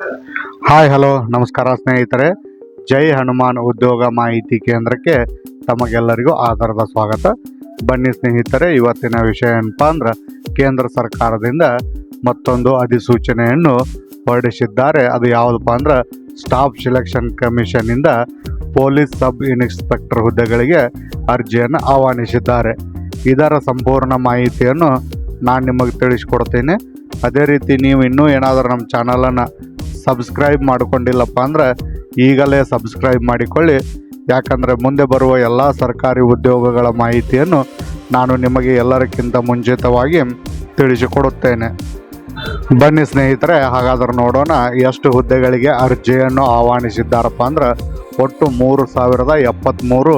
Hi hello ನಮಸ್ಕಾರ ಸ್ನೇಹಿತರೆ. ಜೈ ಹನುಮಾನ್ ಉದ್ಯೋಗ ಮಾಹಿತಿ ಕೇಂದ್ರಕ್ಕೆ ತಮಗೆಲ್ಲರಿಗೂ ಆಧಾರದ ಸ್ವಾಗತ. ಬನ್ನಿ ಸ್ನೇಹಿತರೆ, ಇವತ್ತಿನ ವಿಷಯ ಏನಪ್ಪ ಅಂದ್ರೆ, ಕೇಂದ್ರ ಸರ್ಕಾರದಿಂದ ಮತ್ತೊಂದು ಅಧಿಸೂಚನೆಯನ್ನು ಹೊರಡಿಸಿದ್ದಾರೆ. ಅದು ಯಾವುದಪ್ಪ ಅಂದ್ರೆ, ಸ್ಟಾಫ್ ಸೆಲೆಕ್ಷನ್ ಕಮಿಷನ್ನಿಂದ ಪೊಲೀಸ್ ಸಬ್ ಇನ್ಸ್ಪೆಕ್ಟರ್ ಹುದ್ದೆಗಳಿಗೆ ಅರ್ಜಿಯನ್ನು ಆಹ್ವಾನಿಸಿದ್ದಾರೆ. ಇದರ ಸಂಪೂರ್ಣ ಮಾಹಿತಿಯನ್ನು ನಾನು ನಿಮಗೆ ತಿಳಿಸ್ಕೊಡ್ತೀನಿ. ಅದೇ ರೀತಿ ನೀವು ಇನ್ನೂ ಏನಾದರೂ ನಮ್ಮ ಚಾನಲನ್ನು ಸಬ್ಸ್ಕ್ರೈಬ್ ಮಾಡಿಕೊಂಡಿಲ್ಲಪ್ಪ ಅಂದರೆ ಈಗಲೇ ಸಬ್ಸ್ಕ್ರೈಬ್ ಮಾಡಿಕೊಳ್ಳಿ. ಯಾಕಂದರೆ ಮುಂದೆ ಬರುವ ಎಲ್ಲ ಸರ್ಕಾರಿ ಉದ್ಯೋಗಗಳ ಮಾಹಿತಿಯನ್ನು ನಾನು ನಿಮಗೆ ಎಲ್ಲರಿಗಿಂತ ಮುಂಚಿತವಾಗಿ ತಿಳಿಸಿಕೊಡುತ್ತೇನೆ. ಬನ್ನಿ ಸ್ನೇಹಿತರೆ, ಹಾಗಾದ್ರೆ ನೋಡೋಣ ಎಷ್ಟು ಹುದ್ದೆಗಳಿಗೆ ಅರ್ಜಿಯನ್ನು ಆಹ್ವಾನಿಸಿದ್ದಾರಪ್ಪ ಅಂದ್ರೆ ಒಟ್ಟು ಮೂರು ಸಾವಿರದ ಎಪ್ಪತ್ತ್ಮೂರು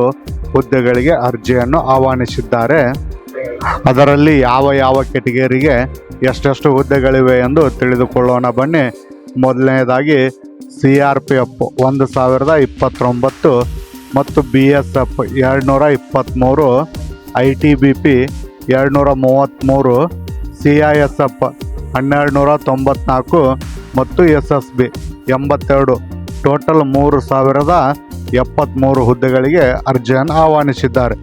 ಹುದ್ದೆಗಳಿಗೆ ಅರ್ಜಿಯನ್ನು ಆಹ್ವಾನಿಸಿದ್ದಾರೆ. ಅದರಲ್ಲಿ ಯಾವ ಯಾವ ಕೆಟಗರಿಗೆ ಎಷ್ಟೆಷ್ಟು ಹುದ್ದೆಗಳಿವೆ ಎಂದು ತಿಳಿದುಕೊಳ್ಳೋಣ ಬನ್ನಿ. ಮೊದಲನೇದಾಗಿ ಸಿ ಆರ್ ಪಿ ಎಫ್ ಒಂದು ಸಾವಿರದ ಇಪ್ಪತ್ತೊಂಬತ್ತು ಮತ್ತು ಬಿ ಎಸ್ ಎಫ್ ಎರಡುನೂರ ಇಪ್ಪತ್ತ್ಮೂರು, ಐ ಟಿ ಬಿ ಪಿ ಎರಡುನೂರ ಮೂವತ್ತ್ಮೂರು, ಸಿ ಐ ಎಸ್ ಎಫ್ ಹನ್ನೆರಡು ನೂರ ತೊಂಬತ್ನಾಲ್ಕು ಮತ್ತು ಎಸ್ ಎಸ್ ಬಿ ಎಂಬತ್ತೆರಡು. ಟೋಟಲ್ ಮೂರು ಸಾವಿರದ ಎಪ್ಪತ್ತ್ಮೂರು ಹುದ್ದೆಗಳಿಗೆ ಅರ್ಜಿಯನ್ನು ಆಹ್ವಾನಿಸಿದ್ದಾರೆ.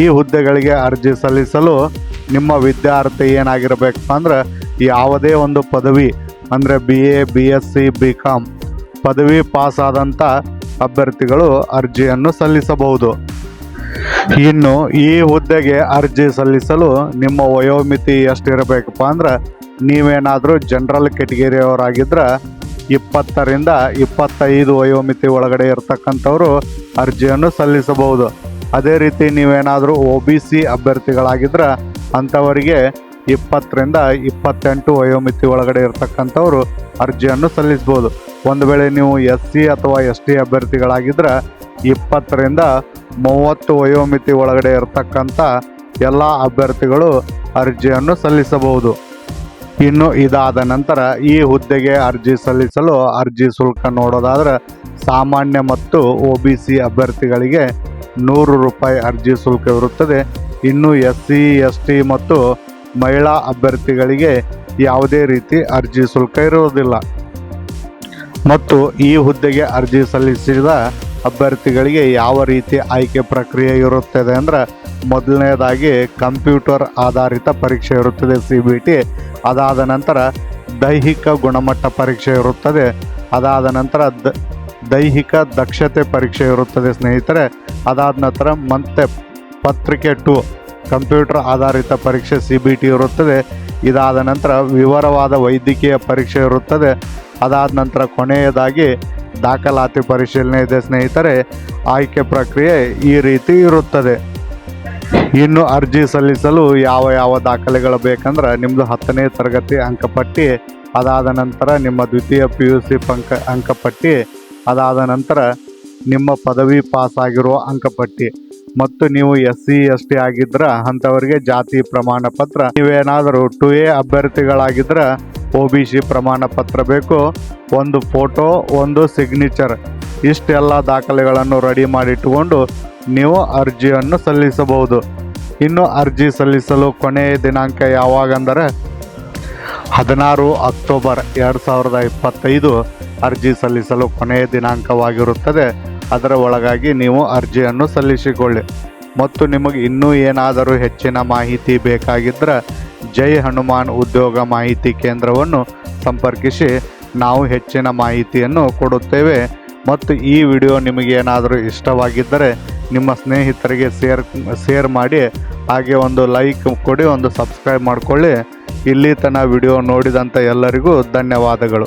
ಈ ಹುದ್ದೆಗಳಿಗೆ ಅರ್ಜಿ ಸಲ್ಲಿಸಲು ನಿಮ್ಮ ವಿದ್ಯಾರ್ಥಿ ಏನಾಗಿರಬೇಕು ಅಂದ್ರೆ ಯಾವುದೇ ಒಂದು ಪದವಿ ಅಂದರೆ B A B S C B com ಪದವಿ ಪಾಸ್ ಆದಂಥ ಅಭ್ಯರ್ಥಿಗಳು ಅರ್ಜಿಯನ್ನು ಸಲ್ಲಿಸಬಹುದು. ಇನ್ನು ಈ ಹುದ್ದೆಗೆ ಅರ್ಜಿ ಸಲ್ಲಿಸಲು ನಿಮ್ಮ ವಯೋಮಿತಿ ಎಷ್ಟಿರಬೇಕಪ್ಪ ಅಂದ್ರೆ ನೀವೇನಾದರೂ ಜನರಲ್ ಕೆಟಗರಿಯವರಾಗಿದ್ದರೆ ಇಪ್ಪತ್ತರಿಂದ ಇಪ್ಪತ್ತೈದು ವಯೋಮಿತಿ ಒಳಗಡೆ ಇರತಕ್ಕಂಥವರು ಅರ್ಜಿಯನ್ನು ಸಲ್ಲಿಸಬಹುದು. ಅದೇ ರೀತಿ ನೀವೇನಾದರೂ ಒ ಬಿ ಸಿ ಅಭ್ಯರ್ಥಿಗಳಾಗಿದ್ದರೆ ಅಂಥವರಿಗೆ ಇಪ್ಪತ್ತರಿಂದ ಇಪ್ಪತ್ತೆಂಟು ವಯೋಮಿತಿ ಒಳಗಡೆ ಇರತಕ್ಕಂಥವ್ರು ಅರ್ಜಿಯನ್ನು ಸಲ್ಲಿಸ್ಬೋದು. ಒಂದು ವೇಳೆ ನೀವು ಎಸ್ ಸಿ ಅಥವಾ ಎಸ್ ಟಿ ಅಭ್ಯರ್ಥಿಗಳಾಗಿದ್ದರೆ ಇಪ್ಪತ್ತರಿಂದ ಮೂವತ್ತು ವಯೋಮಿತಿ ಒಳಗಡೆ ಇರತಕ್ಕಂಥ ಎಲ್ಲ ಅಭ್ಯರ್ಥಿಗಳು ಅರ್ಜಿಯನ್ನು ಸಲ್ಲಿಸಬಹುದು. ಇನ್ನು ಇದಾದ ನಂತರ ಈ ಹುದ್ದೆಗೆ ಅರ್ಜಿ ಸಲ್ಲಿಸಲು ಅರ್ಜಿ ಶುಲ್ಕ ನೋಡೋದಾದ್ರೆ ಸಾಮಾನ್ಯ ಮತ್ತು ಒ ಬಿ ಸಿ ಅಭ್ಯರ್ಥಿಗಳಿಗೆ ನೂರು ರೂಪಾಯಿ ಅರ್ಜಿ ಶುಲ್ಕ ಇರುತ್ತದೆ. ಇನ್ನು ಎಸ್ ಸಿ ಎಸ್ ಟಿ ಮತ್ತು ಮಹಿಳಾ ಅಭ್ಯರ್ಥಿಗಳಿಗೆ ಯಾವುದೇ ರೀತಿ ಅರ್ಜಿ ಶುಲ್ಕ ಇರುವುದಿಲ್ಲ. ಮತ್ತು ಈ ಹುದ್ದೆಗೆ ಅರ್ಜಿ ಸಲ್ಲಿಸಿದ ಅಭ್ಯರ್ಥಿಗಳಿಗೆ ಯಾವ ರೀತಿ ಆಯ್ಕೆ ಪ್ರಕ್ರಿಯೆ ಇರುತ್ತದೆ ಅಂದ್ರೆ ಮೊದಲನೇದಾಗಿ ಕಂಪ್ಯೂಟರ್ ಆಧಾರಿತ ಪರೀಕ್ಷೆ ಇರುತ್ತದೆ, ಸಿ ಬಿ ಟಿ. ಅದಾದ ನಂತರ ದೈಹಿಕ ಗುಣಮಟ್ಟ ಪರೀಕ್ಷೆ ಇರುತ್ತದೆ. ಅದಾದ ನಂತರ ದ, ದೈಹಿಕ ದಕ್ಷತೆ ಪರೀಕ್ಷೆ ಇರುತ್ತದೆ ಸ್ನೇಹಿತರೆ. ಅದಾದ ನಂತರ ಮತ್ತೆ ಪತ್ರಿಕೆ ಟು ಕಂಪ್ಯೂಟರ್ ಆಧಾರಿತ ಪರೀಕ್ಷೆ ಸಿ ಬಿ ಟಿ ಇರುತ್ತದೆ. ಇದಾದ ನಂತರ ವಿವರವಾದ ವೈದ್ಯಕೀಯ ಪರೀಕ್ಷೆ ಇರುತ್ತದೆ. ಅದಾದ ನಂತರ ಕೊನೆಯದಾಗಿ ದಾಖಲಾತಿ ಪರಿಶೀಲನೆ ಇದೆ ಸ್ನೇಹಿತರೆ. ಆಯ್ಕೆ ಪ್ರಕ್ರಿಯೆ ಈ ರೀತಿ ಇರುತ್ತದೆ. ಇನ್ನು ಅರ್ಜಿ ಸಲ್ಲಿಸಲು ಯಾವ ಯಾವ ದಾಖಲೆಗಳು ಬೇಕಂದ್ರೆ ನಿಮ್ಮದು ಹತ್ತನೇ ತರಗತಿ ಅಂಕಪಟ್ಟಿ, ಅದಾದ ನಂತರ ನಿಮ್ಮ ದ್ವಿತೀಯ ಪಿ ಯು ಸಿ ಪಂಕ ಅಂಕಪಟ್ಟಿ, ಅದಾದ ನಂತರ ನಿಮ್ಮ ಪದವಿ ಪಾಸ್ ಆಗಿರುವ ಅಂಕಪಟ್ಟಿ. ಮತ್ತು ನೀವು ಎಸ್ ಸಿ ಎಸ್ ಟಿ ಆಗಿದ್ರೆ ಅಂಥವರಿಗೆ ಜಾತಿ ಪ್ರಮಾಣ ಪತ್ರ, ನೀವೇನಾದರೂ ಟು ಎ ಅಭ್ಯರ್ಥಿಗಳಾಗಿದ್ರೆ ಒ ಬಿ ಸಿ ಪ್ರಮಾಣ ಪತ್ರ ಬೇಕು, ಒಂದು ಫೋಟೋ, ಒಂದು ಸಿಗ್ನೇಚರ್, ಇಷ್ಟೆಲ್ಲ ದಾಖಲೆಗಳನ್ನು ರೆಡಿ ಮಾಡಿಟ್ಟುಕೊಂಡು ನೀವು ಅರ್ಜಿಯನ್ನು ಸಲ್ಲಿಸಬಹುದು. ಇನ್ನು ಅರ್ಜಿ ಸಲ್ಲಿಸಲು ಕೊನೆಯ ದಿನಾಂಕ ಯಾವಾಗಂದರೆ ಹದಿನಾರು ಅಕ್ಟೋಬರ್ ಎರಡು ಸಾವಿರದ ಇಪ್ಪತ್ತೈದು ಅರ್ಜಿ ಸಲ್ಲಿಸಲು ಕೊನೆಯ ದಿನಾಂಕವಾಗಿರುತ್ತದೆ. ಅದರ ಒಳಗಾಗಿ ನೀವು ಅರ್ಜಿಯನ್ನು ಸಲ್ಲಿಸಿಕೊಳ್ಳಿ. ಮತ್ತು ನಿಮಗೆ ಇನ್ನೂ ಏನಾದರೂ ಹೆಚ್ಚಿನ ಮಾಹಿತಿ ಬೇಕಾಗಿದ್ದರೆ ಜೈ ಹನುಮಾನ್ ಉದ್ಯೋಗ ಮಾಹಿತಿ ಕೇಂದ್ರವನ್ನು ಸಂಪರ್ಕಿಸಿ. ನಾವು ಹೆಚ್ಚಿನ ಮಾಹಿತಿಯನ್ನು ಕೊಡುತ್ತೇವೆ. ಮತ್ತು ಈ ವಿಡಿಯೋ ನಿಮಗೇನಾದರೂ ಇಷ್ಟವಾಗಿದ್ದರೆ ನಿಮ್ಮ ಸ್ನೇಹಿತರಿಗೆ ಸೇರ್ ಸೇರ್ ಮಾಡಿ. ಹಾಗೆ ಒಂದು ಲೈಕ್ ಕೊಡಿ, ಒಂದು ಸಬ್ಸ್ಕ್ರೈಬ್ ಮಾಡಿಕೊಳ್ಳಿ. ಇಲ್ಲಿ ತನಕ ವಿಡಿಯೋ ನೋಡಿದಂಥ ಎಲ್ಲರಿಗೂ ಧನ್ಯವಾದಗಳು.